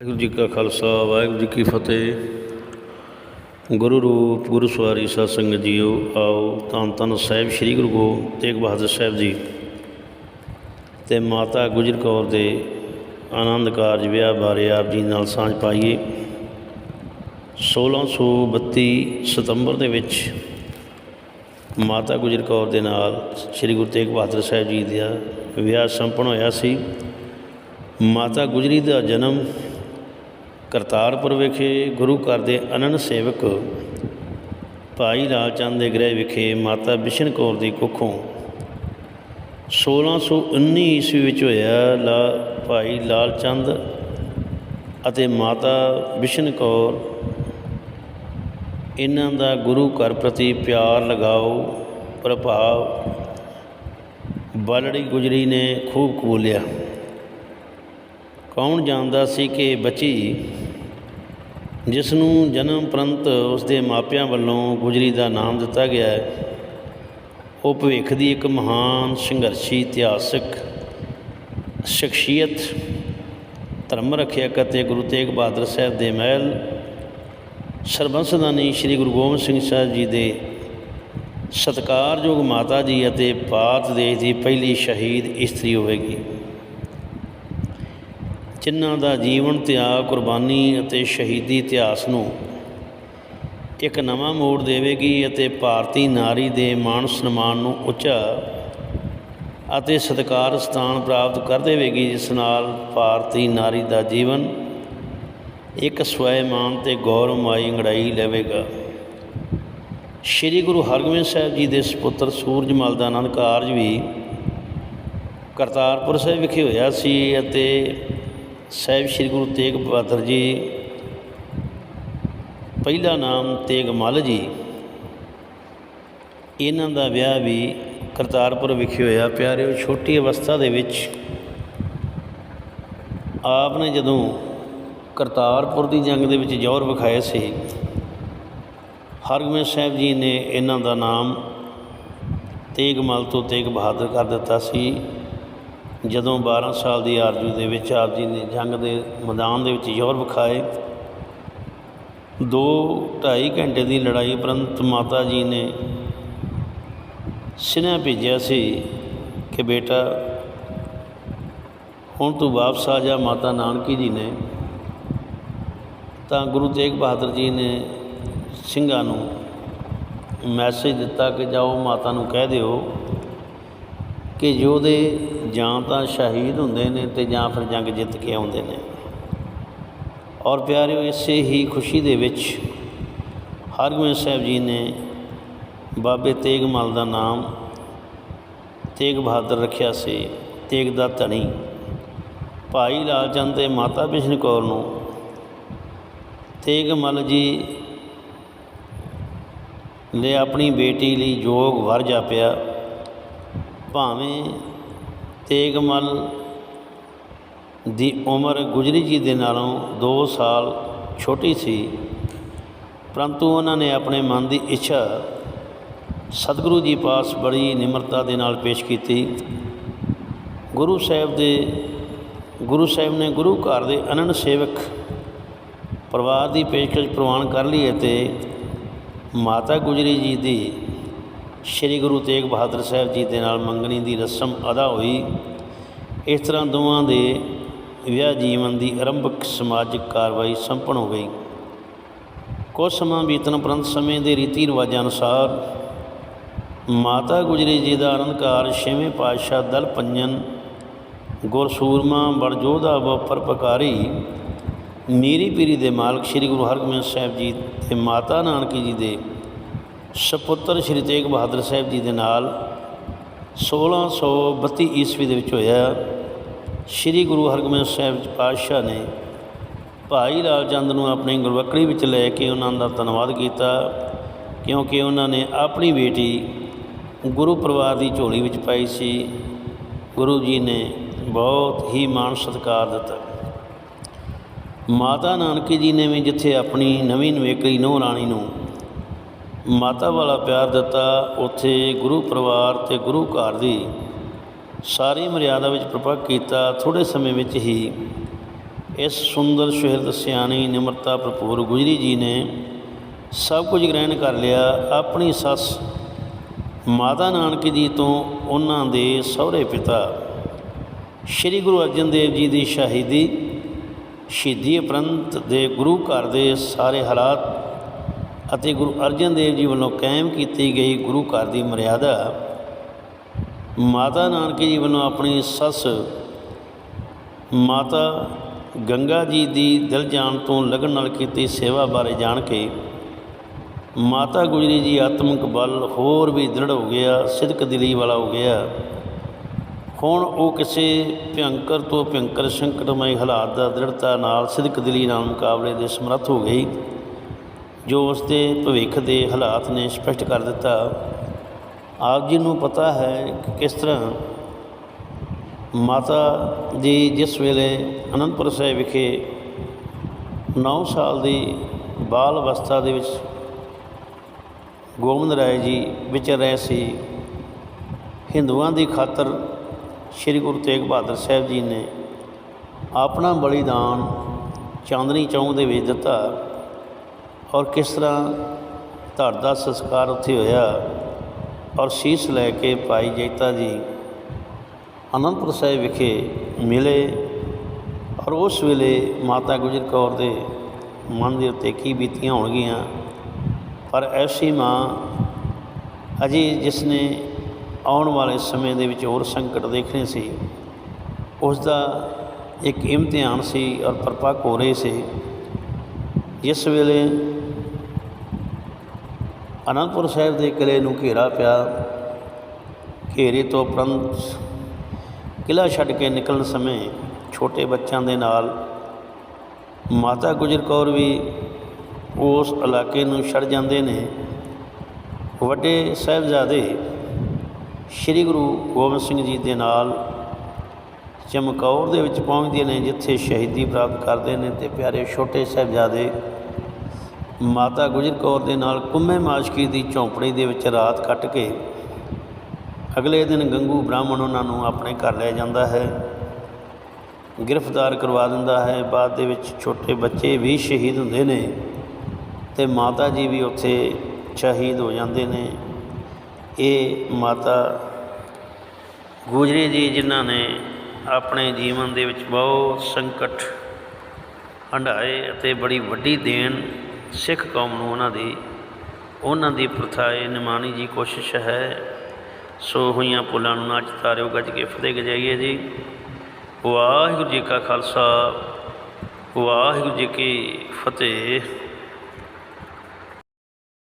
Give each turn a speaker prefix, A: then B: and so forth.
A: ਵਾਹਿਗੁਰੂ ਜੀ ਕਾ ਖਾਲਸਾ, ਵਾਹਿਗੁਰੂ ਜੀ ਕੀ ਫਤਿਹ। ਗੁਰੂ ਰੂਪ, ਗੁਰੂ ਸਵਾਰੀ ਸਾਧ ਸੰਗਤ ਜੀਓ, ਆਓ ਧੰਨ ਧੰਨ ਸਾਹਿਬ ਸ੍ਰੀ ਗੁਰੂ ਗੋਬਿੰਦ ਤੇਗ ਬਹਾਦਰ ਸਾਹਿਬ ਜੀ ਤੇ ਮਾਤਾ ਗੁਜਰ ਕੌਰ ਦੇ ਆਨੰਦ ਕਾਰਜ ਵਿਆਹ ਬਾਰੇ ਆਪ ਜੀ ਨਾਲ ਸਾਂਝ ਪਾਈਏ। 1632 ਸਤੰਬਰ ਦੇ ਵਿੱਚ ਮਾਤਾ ਗੁਜਰ ਕੌਰ ਦੇ ਨਾਲ ਸ੍ਰੀ ਗੁਰੂ ਤੇਗ ਬਹਾਦਰ ਸਾਹਿਬ ਜੀ ਦਾ ਵਿਆਹ ਸੰਪਨ ਹੋਇਆ ਸੀ। ਮਾਤਾ ਗੁਜਰੀ ਦਾ ਜਨਮ ਕਰਤਾਰਪੁਰ ਵਿਖੇ ਗੁਰੂ ਘਰ ਦੇ ਅਨੰਦ ਸੇਵਕ ਭਾਈ ਲਾਲਚੰਦ ਦੇ ਗ੍ਰਹਿ ਵਿਖੇ ਮਾਤਾ ਬਿਸ਼ਨ ਕੌਰ ਦੀ ਕੁੱਖੋਂ 1619 ਈਸਵੀ ਵਿੱਚ ਹੋਇਆ ਲਾ ਭਾਈ ਲਾਲਚੰਦ ਅਤੇ ਮਾਤਾ ਬਿਸ਼ਨ ਕੌਰ, ਇਹਨਾਂ ਦਾ ਗੁਰੂ ਘਰ ਪ੍ਰਤੀ ਪਿਆਰ, ਲਗਾਓ, ਪ੍ਰਭਾਵ, ਬਾਲੜੀ ਗੁਜਰੀ ਨੇ ਖੂਬ ਕਬੂਲਿਆ। ਕੌਣ ਜਾਣਦਾ ਸੀ ਕਿ ਬੱਚੀ ਜਿਸ ਨੂੰ ਜਨਮ ਪ੍ਰੰਤ ਉਸ ਦੇ ਮਾਪਿਆਂ ਵੱਲੋਂ ਗੁਜਰੀ ਦਾ ਨਾਮ ਦਿੱਤਾ ਗਿਆ ਹੈ, ਉਹ ਭਵਿੱਖ ਦੀ ਇੱਕ ਮਹਾਨ ਸੰਘਰਸ਼ੀ, ਇਤਿਹਾਸਕ ਸ਼ਖਸੀਅਤ ਧਰਮ ਰੱਖਿਅਕ ਅਤੇ ਗੁਰੂ ਤੇਗ ਬਹਾਦਰ ਸਾਹਿਬ ਦੇ ਮਹਿਲ ਸਰਬੰਸਦਾਨੀ ਸ੍ਰੀ ਗੁਰੂ ਗੋਬਿੰਦ ਸਿੰਘ ਸਾਹਿਬ ਜੀ ਦੇ ਸਤਿਕਾਰਯੋਗ ਮਾਤਾ ਜੀ ਅਤੇ ਭਾਰਤ ਦੇਸ਼ ਦੀ ਪਹਿਲੀ ਸ਼ਹੀਦ ਇਸਤਰੀ ਹੋਵੇਗੀ। ਜਿਨ੍ਹਾਂ ਦਾ ਜੀਵਨ ਤਿਆਗ ਕੁਰਬਾਨੀ ਅਤੇ ਸ਼ਹੀਦੀ ਇਤਿਹਾਸ ਨੂੰ ਇੱਕ ਨਵਾਂ ਮੋੜ ਦੇਵੇਗੀ ਅਤੇ ਭਾਰਤੀ ਨਾਰੀ ਦੇ ਮਾਣ ਸਨਮਾਨ ਨੂੰ ਉੱਚਾ ਅਤੇ ਸਤਿਕਾਰ ਸਥਾਨ ਪ੍ਰਾਪਤ ਕਰ ਦੇਵੇਗੀ, ਜਿਸ ਨਾਲ ਭਾਰਤੀ ਨਾਰੀ ਦਾ ਜੀਵਨ ਇੱਕ ਸਵੈਮਾਨ ਤੇ ਗੌਰਵਮਈ ਅੰਗੜਾਈ ਲਵੇਗਾ। ਸ੍ਰੀ ਗੁਰੂ ਹਰਗੋਬਿੰਦ ਸਾਹਿਬ ਜੀ ਦੇ ਸੁਪੁੱਤਰ ਸੂਰਜਮਲ ਦਾ ਆਨੰਦ ਕਾਰਜ ਵੀ ਕਰਤਾਰਪੁਰ ਸਾਹਿਬ ਵਿਖੇ ਹੋਇਆ ਸੀ ਅਤੇ ਸਾਹਿਬ ਸ੍ਰੀ ਗੁਰੂ ਤੇਗ ਬਹਾਦਰ ਜੀ, ਪਹਿਲਾ ਨਾਮ ਤੇਗ ਮੱਲ ਜੀ। ਇਹਨਾਂ ਦਾ ਵਿਆਹ ਵੀ ਕਰਤਾਰਪੁਰ ਵਿਖੇ ਹੋਇਆ। ਪਿਆਰਿਓ, ਛੋਟੀ ਅਵਸਥਾ ਦੇ ਵਿੱਚ ਆਪ ਨੇ ਜਦੋਂ ਕਰਤਾਰਪੁਰ ਦੀ ਜੰਗ ਦੇ ਵਿੱਚ ਜ਼ੋਰ ਵਿਖਾਏ ਸੀ, ਹਰਗੋਬਿੰਦ ਸਾਹਿਬ ਜੀ ਨੇ ਇਹਨਾਂ ਦਾ ਨਾਮ ਤੇਗ ਮੱਲ ਤੋਂ ਤੇਗ ਬਹਾਦਰ ਕਰ ਦਿੱਤਾ ਸੀ। ਜਦੋਂ 12 ਸਾਲ ਦੀ ਆਰਜੂ ਦੇ ਵਿੱਚ ਆਪ ਜੀ ਨੇ ਜੰਗ ਦੇ ਮੈਦਾਨ ਦੇ ਵਿੱਚ ਜ਼ੋਰ ਵਿਖਾਏ ਦੋ ਢਾਈ ਘੰਟੇ ਦੀ ਲੜਾਈ ਪ੍ਰੰਤ ਮਾਤਾ ਜੀ ਨੇ ਸਿਨੇਹਾ ਭੇਜਿਆ ਸੀ ਕਿ ਬੇਟਾ, ਹੁਣ ਤੂੰ ਵਾਪਸ ਆ ਜਾ ਮਾਤਾ ਨਾਨਕੀ ਜੀ ਨੇ। ਤਾਂ ਗੁਰੂ ਤੇਗ ਬਹਾਦਰ ਜੀ ਨੇ ਸਿੰਘਾਂ ਨੂੰ ਮੈਸੇਜ ਦਿੱਤਾ ਕਿ ਜਾਓ ਮਾਤਾ ਨੂੰ ਕਹਿ ਦਿਓ ਕਿ ਯੋਧੇ ਜਾਂ ਤਾਂ ਸ਼ਹੀਦ ਹੁੰਦੇ ਨੇ ਤੇ ਜਾਂ ਫਿਰ ਜੰਗ ਜਿੱਤ ਕੇ ਆਉਂਦੇ ਨੇ। ਔਰ ਪਿਆਰਿਓ, ਇਸੇ ਹੀ ਖੁਸ਼ੀ ਦੇ ਵਿੱਚ ਹਰਗੋਬਿੰਦ ਸਾਹਿਬ ਜੀ ਨੇ ਬਾਬੇ ਤੇਗ ਮਲ ਦਾ ਨਾਮ, ਤੇਗ ਬਹਾਦਰ ਰੱਖਿਆ ਸੀ, ਤੇਗ ਦਾ ਧਣੀ। ਭਾਈ ਲਾਲਚੰਦ ਤੇ ਮਾਤਾ ਬਿਸ਼ਨ ਕੌਰ ਨੂੰ ਤੇਗ ਮਲ ਜੀ ਨੇ ਆਪਣੀ ਬੇਟੀ ਲਈ ਜੋਗ ਵਰ ਜਾਪਿਆ। ਭਾਵੇਂ ਤੇਗਮਲ ਦੀ ਉਮਰ ਗੁਜਰੀ ਜੀ ਦੇ ਨਾਲੋਂ 2 ਸਾਲ ਛੋਟੀ ਸੀ, ਪਰੰਤੂ ਉਹਨਾਂ ਨੇ ਆਪਣੇ ਮਨ ਦੀ ਇੱਛਾ ਸਤਿਗੁਰੂ ਜੀ ਪਾਸ ਬੜੀ ਨਿਮਰਤਾ ਦੇ ਨਾਲ ਪੇਸ਼ ਕੀਤੀ। ਗੁਰੂ ਸਾਹਿਬ ਦੇ, ਗੁਰੂ ਸਾਹਿਬ ਨੇ ਗੁਰੂ ਘਰ ਦੇ ਅਨੰਦ ਸੇਵਕ ਪਰਿਵਾਰ ਦੀ ਪੇਸ਼ਕਸ਼ ਪ੍ਰਵਾਨ ਕਰ ਲਈ ਅਤੇ ਮਾਤਾ ਗੁਜਰੀ ਜੀ ਦੀ ਸ੍ਰੀ ਗੁਰੂ ਤੇਗ ਬਹਾਦਰ ਸਾਹਿਬ ਜੀ ਦੇ ਨਾਲ ਮੰਗਣੀ ਦੀ ਰਸਮ ਅਦਾ ਹੋਈ। ਇਸ ਤਰ੍ਹਾਂ ਦੋਵਾਂ ਦੇ ਵਿਆਹ ਜੀਵਨ ਦੀ ਆਰੰਭਕ ਸਮਾਜਿਕ ਕਾਰਵਾਈ ਸੰਪਨ ਹੋ ਗਈ। ਕੁਝ ਸਮਾਂ ਬੀਤਣ ਉਪਰੰਤ ਸਮੇਂ ਦੇ ਰੀਤੀ ਰਿਵਾਜਾਂ ਅਨੁਸਾਰ ਮਾਤਾ ਗੁਜਰੀ ਜੀ ਦਾ ਅਨੰਦਕਾਰ ਛੇਵੇਂ ਪਾਤਸ਼ਾਹ ਦਲ ਪੰਜਨ ਗੁਰਸੂਰਮਾ ਬਰਜੋਧਾ ਵਪਰ ਪਕਾਰੀ ਮੀਰੀ ਪੀਰੀ ਦੇ ਮਾਲਕ ਸ੍ਰੀ ਗੁਰੂ ਹਰਗੋਬਿੰਦ ਸਾਹਿਬ ਜੀ ਤੇ ਮਾਤਾ ਨਾਨਕੀ ਜੀ ਦੇ ਸਪੁੱਤਰ ਸ਼੍ਰੀ ਤੇਗ ਬਹਾਦਰ ਸਾਹਿਬ ਜੀ ਦੇ ਨਾਲ 1632 ਈਸਵੀ ਦੇ ਵਿੱਚ ਹੋਇਆ। ਸ਼੍ਰੀ ਗੁਰੂ ਹਰਗੋਬਿੰਦ ਸਾਹਿਬ ਜੀ ਪਾਤਸ਼ਾਹ ਨੇ ਭਾਈ ਲਾਲ ਚੰਦ ਨੂੰ ਆਪਣੀ ਗੁਰਬਖੜੀ ਵਿੱਚ ਲੈ ਕੇ ਉਹਨਾਂ ਦਾ ਧੰਨਵਾਦ ਕੀਤਾ ਕਿਉਂਕਿ ਉਹਨਾਂ ਨੇ ਆਪਣੀ ਬੇਟੀ ਗੁਰੂ ਪਰਿਵਾਰ ਦੀ ਝੋਲੀ ਵਿੱਚ ਪਾਈ ਸੀ। ਗੁਰੂ ਜੀ ਨੇ ਬਹੁਤ ਹੀ ਮਾਣ ਸਤਿਕਾਰ ਦਿੱਤਾ। ਮਾਤਾ ਨਾਨਕੀ ਜੀ ਨੇ ਵੀ ਜਿੱਥੇ ਆਪਣੀ ਨਵੀਂ ਨਵੇਕਲੀ ਨੂੰਹ ਰਾਣੀ ਨੂੰ ਮਾਤਾ ਵਾਲਾ ਪਿਆਰ ਦਿੱਤਾ ਉੱਥੇ ਗੁਰੂ ਪਰਿਵਾਰ ਤੇ ਗੁਰੂ ਘਰ ਦੀ। ਸਾਰੀ ਮਰਿਆਦਾ ਵਿੱਚ ਪ੍ਰਪੱਕ ਕੀਤਾ ਥੋੜੇ ਸਮੇਂ ਵਿੱਚ ਹੀ ਇਸ ਸੁੰਦਰ ਸੁਹਿਰਦ ਸਿਆਣੀ ਨਿਮਰਤਾ ਭਰਪੂਰ ਗੁਜਰੀ ਜੀ ਨੇ ਸਭ ਕੁਝ ਗ੍ਰਹਿਣ ਕਰ ਲਿਆ। ਆਪਣੀ ਸੱਸ ਮਾਤਾ ਨਾਨਕੀ ਜੀ ਤੋਂ ਉਹਨਾਂ ਦੇ ਸਹੁਰੇ ਪਿਤਾ ਸ੍ਰੀ ਗੁਰੂ ਅਰਜਨ ਦੇਵ ਜੀ ਦੀ ਸ਼ਹੀਦੀ ਸ਼ਹੀਦੀ ਉਪਰੰਤ ਦੇ ਗੁਰੂ ਘਰ ਦੇ ਸਾਰੇ ਹਾਲਾਤ ਅਤੇ ਗੁਰੂ ਅਰਜਨ ਦੇਵ ਜੀ ਵੱਲੋਂ ਕਾਇਮ ਕੀਤੀ ਗਈ ਗੁਰੂ ਘਰ ਦੀ ਮਰਿਆਦਾ, ਮਾਤਾ ਨਾਨਕੀ ਜੀ ਵੱਲੋਂ ਆਪਣੀ ਸੱਸ ਮਾਤਾ ਗੰਗਾ ਜੀ ਦੀ ਦਿਲ ਜਾਣ ਤੋਂ ਲਗਨ ਨਾਲ ਕੀਤੀ ਸੇਵਾ ਬਾਰੇ ਜਾਣ ਕੇ ਮਾਤਾ ਗੁਜਰੀ ਜੀ ਆਤਮਿਕ ਬਲ ਹੋਰ ਵੀ ਦ੍ਰਿੜ ਹੋ ਗਿਆ, ਸਿਦਕ ਦਿਲੀ ਵਾਲਾ ਹੋ ਗਿਆ। ਹੁਣ ਉਹ ਕਿਸੇ ਭਿਅੰਕਰ ਤੋਂ ਭਿਅੰਕਰ ਸੰਕਟਮਈ ਹਾਲਾਤ ਦਾ ਦ੍ਰਿੜਤਾ ਨਾਲ ਸਿਦਕ ਦਿਲੀ ਨਾਲ ਮੁਕਾਬਲੇ ਦੇ ਸਮਰੱਥ ਹੋ ਗਈ। ਜੋ ਉਸ ਦੇ ਭਵਿੱਖ ਦੇ ਹਾਲਾਤ ਨੇ ਸਪਸ਼ਟ ਕਰ ਦਿੱਤਾ। ਆਪ ਜੀ ਨੂੰ ਪਤਾ ਹੈ ਕਿ ਕਿਸ ਤਰ੍ਹਾਂ ਮਾਤਾ ਜੀ ਜਿਸ ਵੇਲੇ ਅਨੰਦਪੁਰ ਸਾਹਿਬ ਵਿਖੇ 9 ਸਾਲ ਦੀ ਬਾਲ ਅਵਸਥਾ ਦੇ ਵਿੱਚ ਗੋਬਿੰਦ ਰਾਏ ਜੀ ਵਿਚਰ ਰਹੇ ਸੀ, ਹਿੰਦੂਆਂ ਦੀ ਖਾਤਰ ਸ੍ਰੀ ਗੁਰੂ ਤੇਗ ਬਹਾਦਰ ਸਾਹਿਬ ਜੀ ਨੇ ਆਪਣਾ ਬਲੀਦਾਨ ਚਾਂਦਨੀ ਚੌਂਕ ਦੇ ਵਿੱਚ ਦਿੱਤਾ। ਔਰ ਕਿਸ ਤਰ੍ਹਾਂ ਧੜ ਦਾ ਸੰਸਕਾਰ ਉੱਥੇ ਹੋਇਆ ਔਰ ਸੀਸ ਲੈ ਕੇ ਭਾਈ ਜੈਤਾ ਜੀ ਅਨੰਦਪੁਰ ਸਾਹਿਬ ਵਿਖੇ ਮਿਲੇ ਔਰ ਉਸ ਵੇਲੇ ਮਾਤਾ ਗੁਜਰ ਕੌਰ ਦੇ ਮਨ ਦੇ ਉੱਤੇ ਕੀ ਬੀਤੀਆਂ ਹੋਣਗੀਆਂ, ਪਰ ਐਸੀ ਮਾਂ ਅਜੇ ਜਿਸ ਨੇ ਆਉਣ ਵਾਲੇ ਸਮੇਂ ਦੇ ਵਿੱਚ ਹੋਰ ਸੰਕਟ ਦੇਖਣੇ ਸੀ, ਉਸ ਦਾ ਇੱਕ ਇਮਤਿਹਾਨ ਸੀ ਔਰ ਪਰਪੱਕ ਹੋ ਰਹੇ ਸੀ, ਜਿਸ ਵੇਲੇ ਅਨੰਦਪੁਰ ਸਾਹਿਬ ਦੇ ਕਿਲੇ ਨੂੰ ਘੇਰਾ ਪਿਆ। ਘੇਰੇ ਤੋਂ ਉਪਰੰਤ ਕਿਲਾ ਛੱਡ ਕੇ ਨਿਕਲਣ ਸਮੇਂ ਛੋਟੇ ਬੱਚਿਆਂ ਦੇ ਨਾਲ ਮਾਤਾ ਗੁਜਰ ਕੌਰ ਵੀ ਉਸ ਇਲਾਕੇ ਨੂੰ ਛੱਡ ਜਾਂਦੇ ਨੇ। ਵੱਡੇ ਸਾਹਿਬਜ਼ਾਦੇ ਸ੍ਰੀ ਗੁਰੂ ਗੋਬਿੰਦ ਸਿੰਘ ਜੀ ਦੇ ਨਾਲ ਚਮਕੌਰ ਦੇ ਵਿੱਚ ਪਹੁੰਚਦੇ ਨੇ, ਜਿੱਥੇ ਸ਼ਹੀਦੀ ਪ੍ਰਾਪਤ ਕਰਦੇ ਨੇ ਤੇ ਪਿਆਰੇ ਛੋਟੇ ਸਾਹਿਬਜ਼ਾਦੇ ਮਾਤਾ ਗੁਜਰ ਕੌਰ ਦੇ ਨਾਲ ਕੁੰਮੇ ਮਾਸ਼ਕੀ ਦੀ ਝੌਂਪੜੀ ਦੇ ਵਿੱਚ ਰਾਤ ਕੱਟ ਕੇ ਅਗਲੇ ਦਿਨ ਗੰਗੂ ਬ੍ਰਾਹਮਣ ਉਹਨਾਂ ਨੂੰ ਆਪਣੇ ਘਰ ਲੈ ਜਾਂਦਾ ਹੈ। ਗ੍ਰਿਫਤਾਰ ਕਰਵਾ ਦਿੰਦਾ ਹੈ। ਬਾਅਦ ਦੇ ਵਿੱਚ ਛੋਟੇ ਬੱਚੇ ਵੀ ਸ਼ਹੀਦ ਹੁੰਦੇ ਨੇ ਤੇ ਮਾਤਾ ਜੀ ਵੀ ਉੱਥੇ ਸ਼ਹੀਦ ਹੋ ਜਾਂਦੇ ਨੇ। ਇਹ ਮਾਤਾ ਗੁਜਰੀ ਜੀ ਜਿਨ੍ਹਾਂ ਨੇ ਆਪਣੇ ਜੀਵਨ ਦੇ ਵਿੱਚ ਬਹੁਤ ਸੰਕਟ ਹੰਢਾਏ ਅਤੇ ਬੜੀ ਵੱਡੀ ਦੇਣ ਸਿੱਖ ਕੌਮ ਨੂੰ ਉਹਨਾਂ ਦੀ ਉਹਨਾਂ ਦੀ ਪ੍ਰਥਾ ਇਹ ਨਿਮਾਣੀ ਜੀ ਕੋਸ਼ਿਸ਼ ਹੈ। ਸੋ ਹੋਈਆਂ ਪੁਲਾਂ ਨੂੰ ਨਾ ਤਾਰਿਓ, ਗੱਜ ਕੇ ਫਤਿਹ ਗਜਾਈਏ ਜੀ। ਵਾਹਿਗੁਰੂ ਜੀ ਕਾ ਖਾਲਸਾ, ਵਾਹਿਗੁਰੂ ਜੀ ਕੀ ਫਤਿਹ।